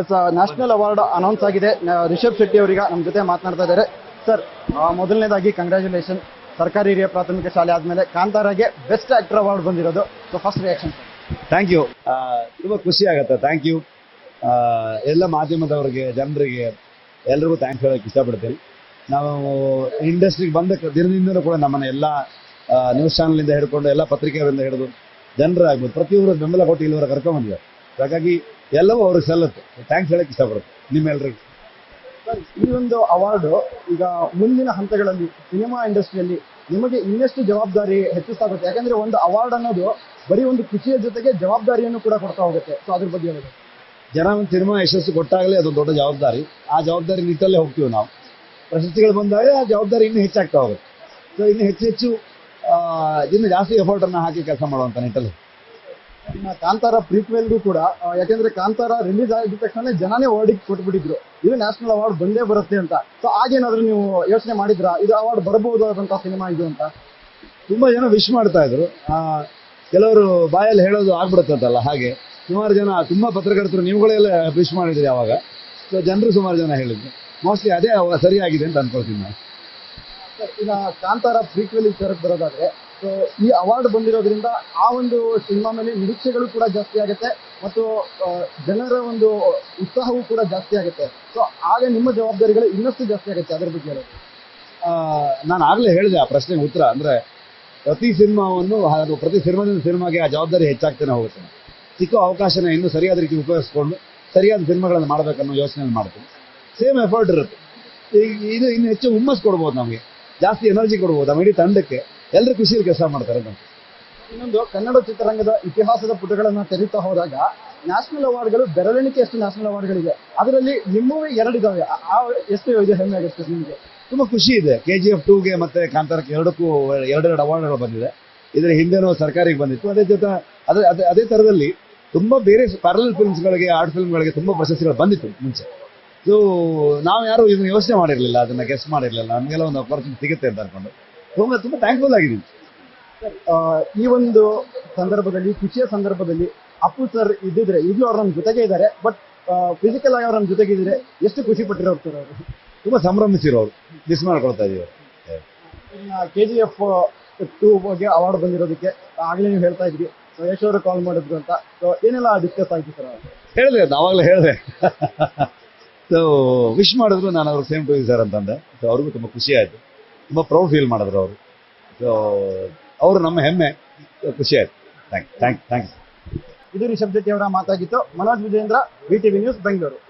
S national award announce ಆಗಿದೆ. ರಿಷಬ್ ಶೆಟ್ಟಿ ಅವರಿಗೆ ನಮ್ಮ ಜೊತೆ ಮಾತನಾಡ್ತಾ ಇದ್ದಾರೆ. ಸರ್ ಮೊದಲನೇದಾಗಿ ಕಂಗ್ರ್ಯಾಚುಲೇಷನ್ ಸರ್ಕಾರಿ ಹಿರಿಯ ಪ್ರಾಥಮಿಕ ಶಾಲೆ ಆದಮೇಲೆ ಕಾಂತಾರಾಗೆ ಬೆಸ್ಟ್ ಆಕ್ಟರ್ ಅವಾರ್ಡ್ ಬಂದಿರೋದು. So first reaction thank you ತುಂಬ ಖುಷಿ ಆಗುತ್ತೆ. ಥ್ಯಾಂಕ್ ಯು ಎಲ್ಲ ಮಾಧ್ಯಮದವರಿಗೆ, ಜನರಿಗೆ ಎಲ್ರಿಗೂ ಥ್ಯಾಂಕ್ಸ್ ಹೇಳೋಕೆ ಇಷ್ಟಪಡ್ತೀನಿ. ನಾವು ಇಂಡಸ್ಟ್ರಿಗೆ ಬಂದ ದಿನದಿಂದಲೂ ಕೂಡ ನಮ್ಮನ್ನ ಎಲ್ಲ ನ್ಯೂಸ್ ಚಾನಲಿಂದ ಹಿಡ್ಕೊಂಡು ಎಲ್ಲ ಪತ್ರಿಕೆಯವರಿಂದ ಹಿಡಿದು ಜನರಾಗ್ಬೋದು. ಪ್ರತಿಯೊಬ್ಬರು ಬೆಂಬಲ ಕೊಟ್ಟು ಇಲ್ಲಿವರೆಗೆ ಕರ್ಕೊಂಡ್ಬಂದಿದ್ದಾರೆ ಹಾಗಾಗಿ ಎಲ್ಲವೂ ಅವ್ರಿಗೆ ಸಲ್ಲುತ್ತೆ. ಥ್ಯಾಂಕ್ಸ್ ಹೇಳಕ್ಕೆ ಇಷ್ಟಪಡುತ್ತೆ. ನಿಮ್ಮೆಲ್ಲರಿಗೂ ಈ ಒಂದು ಅವಾರ್ಡು ಈಗ ಮುಂದಿನ ಹಂತಗಳಲ್ಲಿ ಸಿನಿಮಾ ಇಂಡಸ್ಟ್ರಿಯಲ್ಲಿ ನಿಮಗೆ ಇನ್ನಷ್ಟು ಜವಾಬ್ದಾರಿ ಹೆಚ್ಚಿಸ್ತಾಗುತ್ತೆ. ಯಾಕಂದ್ರೆ ಒಂದು ಅವಾರ್ಡ್ ಅನ್ನೋದು ಬರೀ ಒಂದು ಖುಷಿಯ ಜೊತೆಗೆ ಜವಾಬ್ದಾರಿಯನ್ನು ಕೂಡ ಕೊಡ್ತಾ ಹೋಗುತ್ತೆ. ಸೊ ಅದ್ರ ಬಗ್ಗೆ ಹೇಳೋದು. ಜನ ಒಂದು ಸಿನಿಮಾ ಯಶಸ್ಸು ಕೊಟ್ಟಾಗಲೇ ಅದೊಂದು ದೊಡ್ಡ ಜವಾಬ್ದಾರಿ. ಆ ಜವಾಬ್ದಾರಿ ನಿಟ್ಟಲ್ಲೇ ಹೋಗ್ತೀವಿ ನಾವು. ಪ್ರಶಸ್ತಿಗಳು ಬಂದಾಗ ಆ ಜವಾಬ್ದಾರಿ ಇನ್ನೂ ಹೆಚ್ಚಾಗ್ತಾ ಹೋಗುತ್ತೆ. ಸೊ ಇನ್ನು ಹೆಚ್ಚು ಹೆಚ್ಚು ಇನ್ನು ಜಾಸ್ತಿ ಎಫರ್ಟನ್ನು ಹಾಕಿ ಕೆಲಸ ಮಾಡುವಂಥ ನಿಟ್ಟಲ್ಲಿ. ಇನ್ನ ಕಾಂತಾರ ಪ್ರೀಕ್ವೆಲ್ಗೂ ಕೂಡ ಯಾಕೆಂದ್ರೆ ಯಾಕಂದ್ರೆ ಕಾಂತಾರ ರಿಲೀಸ್ ಆಗಿದ ತಕ್ಷಣ ಜನನೇ ವರ್ಡಿಗೆ ಕೊಟ್ಬಿಟ್ಟಿದ್ರು. ಇದು ನ್ಯಾಷನಲ್ ಅವಾರ್ಡ್ ಬಂದೇ ಬರುತ್ತೆ ಅಂತ. ಸೊ ಆಗೇನಾದ್ರೂ ನೀವು ಯೋಚನೆ ಮಾಡಿದ್ರಾ? ಇದು ಅವಾರ್ಡ್ ಬರಬಹುದಾದಂತ ಸಿನಿಮಾ ಇದು ಅಂತ? ತುಂಬಾ ಜನ ವಿಶ್ ಮಾಡ್ತಾ ಇದ್ರು. ಆ, ಕೆಲವರು ಬಾಯಲ್ಲಿ ಹೇಳೋದು ಆಗ್ಬಿಡುತ್ತಂತಲ್ಲ ಹಾಗೆ. ಸುಮಾರು ಜನ ತುಂಬಾ ಪತ್ರಕರ್ತರು ನೀವುಗಳೆಲ್ಲ ವಿಶ್ ಮಾಡಿದ್ರಿ ಅವಾಗ. ಸೊ ಜನರು ಸುಮಾರು ಜನ ಹೇಳಿದ್ರು. ಮೋಸ್ಟ್ಲಿ ಅದೇ ಅವ- ಸರಿಯಾಗಿದೆ ಅಂತ ಅನ್ಕೊಳ್ತೀನಿ ನಾನು. ಸರ್, ಈಗ ಕಾಂತಾರ ಪ್ರೀಕ್ವೆಲ್ ವಿಚಾರಕ್ಕೆ ಬರೋದಾದ್ರೆ ಈ ಅವಾರ್ಡ್ ಬಂದಿರೋದ್ರಿಂದ ಆ ಒಂದು ಸಿನಿಮಾ ಮೇಲೆ ನಿರೀಕ್ಷೆಗಳು ಕೂಡ ಜಾಸ್ತಿ ಆಗುತ್ತೆ ಮತ್ತು ಜನರ ಒಂದು ಉತ್ಸಾಹವೂ ಕೂಡ ಜಾಸ್ತಿ ಆಗುತ್ತೆ. ಸೊ ಆಗ ನಿಮ್ಮ ಜವಾಬ್ದಾರಿಗಳು ಇನ್ನಷ್ಟು ಜಾಸ್ತಿ ಆಗುತ್ತೆ ಅದ್ರ ಬಗ್ಗೆ ನಾನು ಆಗಲೇ ಹೇಳಿದೆ ಆ ಪ್ರಶ್ನೆಗೆ ಉತ್ತರ. ಅಂದರೆ ಪ್ರತಿ ಸಿನಿಮಾವನ್ನು ಹಾಗೂ ಪ್ರತಿ ಸಿನಿಮಾದಿಂದ ಸಿನಿಮಾಗೆ ಆ ಜವಾಬ್ದಾರಿ ಹೆಚ್ಚಾಗ್ತಾನೆ ಹೋಗುತ್ತೆ. ಸಿಕ್ಕ ಅವಕಾಶನ ಇನ್ನೂ ಸರಿಯಾದ ರೀತಿ ಉಪಯೋಗಿಸ್ಕೊಂಡು ಸರಿಯಾದ ಸಿನಿಮಾಗಳನ್ನು ಮಾಡಬೇಕನ್ನೋ ಯೋಚನೆ ಮಾಡ್ತೀನಿ. ಸೇಮ್ ಎಫರ್ಟ್ ಇರುತ್ತೆ. ಈಗ ಇದು ಇನ್ನು ಹೆಚ್ಚು ಹುಮ್ಮಸ್ ಕೊಡ್ಬೋದು ನಮಗೆ. ಜಾಸ್ತಿ ಎನರ್ಜಿ ಕೊಡ್ಬೋದು. ನಮ್ಮ ಇಡೀ ತಂಡಕ್ಕೆ. ಎಲ್ಲರೂ ಖುಷಿಯಲ್ಲಿ ಕೆಲಸ ಮಾಡ್ತಾರೆ ಇನ್ನೊಂದು, ಕನ್ನಡ ಚಿತ್ರರಂಗದ ಇತಿಹಾಸದ ಪುಟಗಳನ್ನು ತೆರೀತಾ ಹೋದಾಗ ನ್ಯಾಷನಲ್ ಅವಾರ್ಡ್ಗಳು ಬೆರಳೆಣಿಕೆಯಷ್ಟು ನ್ಯಾಷನಲ್ ಅವಾರ್ಡ್ಗಳಿದೆ ಅದರಲ್ಲಿ ನಿಮ್ಮವೇ ಎರಡು ಆ- ಎಷ್ಟು ಇದೆ ಹೆಮ್ಮೆ ಆಗುತ್ತೆ ನಿಮಗೆ. ತುಂಬ ಖುಷಿ ಇದೆ. ಕೆ ಜಿ ಎಫ್ ಟೂಗೆ ಮತ್ತು ಕಾಂತಾರಕ್ಕೆ ಎರಡಕ್ಕೂ ಎರಡೆರಡು ಅವಾರ್ಡ್ಗಳು ಬಂದಿದೆ. ಇದರ ಹಿಂದೆನೂ ಸರ್ಕಾರಿಗೆ ಬಂದಿತ್ತು. ಅದೇ ಜೊತೆ, ಅದೇ ಅದೇ ಅದೇ ಥರದಲ್ಲಿ ತುಂಬ ಬೇರೆ ಪ್ಯಾರಲ್ ಫಿಲ್ಮ್ಸ್ಗಳಿಗೆ ಆರ್ಟ್ ಫಿಲ್ಮ್ಗಳಿಗೆ ತುಂಬ ಪ್ರಶಸ್ತಿಗಳು ಬಂದಿತ್ತು ಮುಂಚೆ. ಸೊ ನಾವು ಯಾರು ಇದನ್ನ ಯೋಚನೆ ಮಾಡಿರಲಿಲ್ಲ, ಅದನ್ನ ಗೆಸ್ಟ್ ಮಾಡಿರಲಿಲ್ಲ. ನಮಗೆಲ್ಲ ಒಂದು ಅಪರ್ಚುನಿಟಿ ಸಿಗುತ್ತೆ ಅಂತ ಅನ್ಕೊಂಡು. ತುಂಬ ತುಂಬ ಥ್ಯಾಂಕ್ಫುಲ್ ಆಗಿದ್ದೀನಿ ಈ ಒಂದು ಸಂದರ್ಭದಲ್ಲಿ ಖುಷಿಯ ಸಂದರ್ಭದಲ್ಲಿ ಅಪ್ಪು ಸರ್ ಇದ್ದಿದ್ರೆ ಈಗಲೂ ಅವ್ರು ನಮ್ಮ ಜೊತೆಗೆ ಇದ್ದಾರೆ ಬಟ್ ಫಿಸಿಕಲ್ ಆಗಿ ಅವ್ರ ನಮ್ಮ ಜೊತೆಗೆ ಇದ್ರೆ ಎಷ್ಟು ಖುಷಿ ಪಟ್ಟಿರೋರು ಸರ್ ಅವರು. ತುಂಬ ಸಂಭ್ರಮಿಸಿರೋರು ಮಿಸ್ ಮಾಡ್ಕೊಳ್ತಾ ಇದೀವಿ ಕೆ ಜಿ ಎಫ್ ಟೂ ಬಗ್ಗೆ ಅವಾರ್ಡ್ ಬಂದಿರೋದಕ್ಕೆ ಆಗಲೇ ನೀವು ಹೇಳ್ತಾ ಇದ್ರಿ. ಸೊ ಅವರು ಕಾಲ್ ಮಾಡಿದ್ರು ಅಂತ. ಸೊ ಏನೆಲ್ಲ ಡಿಸ್ಕಸ್ ಆಯ್ತು ಸರ್ ಹೇಳಿದೆ ಅದು ಆವಾಗಲೇ ಹೇಳಿದೆ. ಸೊ ವಿಶ್ ಮಾಡಿದ್ರು ನಾನು ಅವ್ರಿಗೆ ಸೇಮ್ ಟು ಸರ್ ಅಂತಂದೆ. ಸೊ ಅವ್ರಿಗೂ ತುಂಬ ಖುಷಿ ಆಯಿತು. ತುಂಬ ಪ್ರೌಡ್ ಫೀಲ್ ಮಾಡಿದ್ರು ಅವರು. ಸೊ ಅವರು ನಮ್ಮ ಹೆಮ್ಮೆ. ಖುಷಿ ಆಯ್ತು. ಥ್ಯಾಂಕ್ ಥ್ಯಾಂಕ್ ಥ್ಯಾಂಕ್ಸ್ ಇದು ರಿಷಬ್ ಶೆಟ್ಟಿ ಅವರ ಮಾತಾಗಿತ್ತು. Manoj Vijendra V TV news Bengaluru